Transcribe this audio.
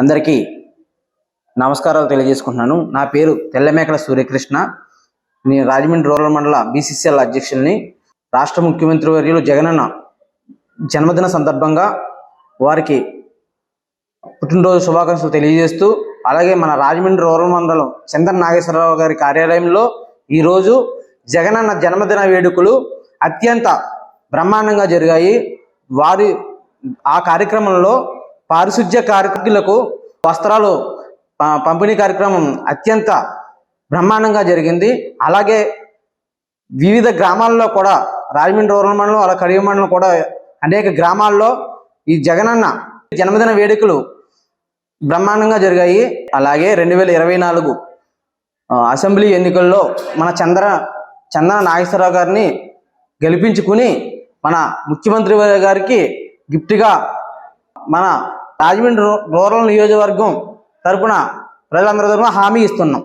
అందరికీ నమస్కారాలు తెలియజేసుకుంటున్నాను. నా పేరు తెల్లమేకల సూర్యకృష్ణ. నేను రాజమండ్రి రూరల్ మండల బీసీసీఎల్ అధ్యక్షుల్ని. రాష్ట్ర ముఖ్యమంత్రి వర్యులు జగనన్న జన్మదిన సందర్భంగా వారికి పుట్టినరోజు శుభాకాంక్షలు తెలియజేస్తూ అలాగే మన రాజమండ్రి రూరల్ మండలం చందన్ నాగేశ్వరరావు గారి కార్యాలయంలో ఈరోజు జగనన్న జన్మదిన వేడుకలు అత్యంత బ్రహ్మాండంగా జరిగాయి. వారి ఆ కార్యక్రమంలో పారిశుధ్య కార్మికులకు వస్త్రాలు పంపిణీ కార్యక్రమం అత్యంత బ్రహ్మాండంగా జరిగింది. అలాగే వివిధ గ్రామాల్లో కూడా రాజమండ్రి రూరల్ మండలం అలా కడియ మండలం కూడా అనేక గ్రామాల్లో ఈ జగనన్న జన్మదిన వేడుకలు బ్రహ్మాండంగా జరిగాయి. అలాగే రెండు వేల ఇరవై నాలుగు అసెంబ్లీ ఎన్నికల్లో మన చంద్ర చందన నాగేశ్వరరావు గారిని గెలిపించుకుని మన ముఖ్యమంత్రి గారికి గిఫ్ట్గా మన రాజమండ్రి రూరల్ నియోజకవర్గం తరపున ప్రజలందరి తరపున హామీ ఇస్తున్నాం.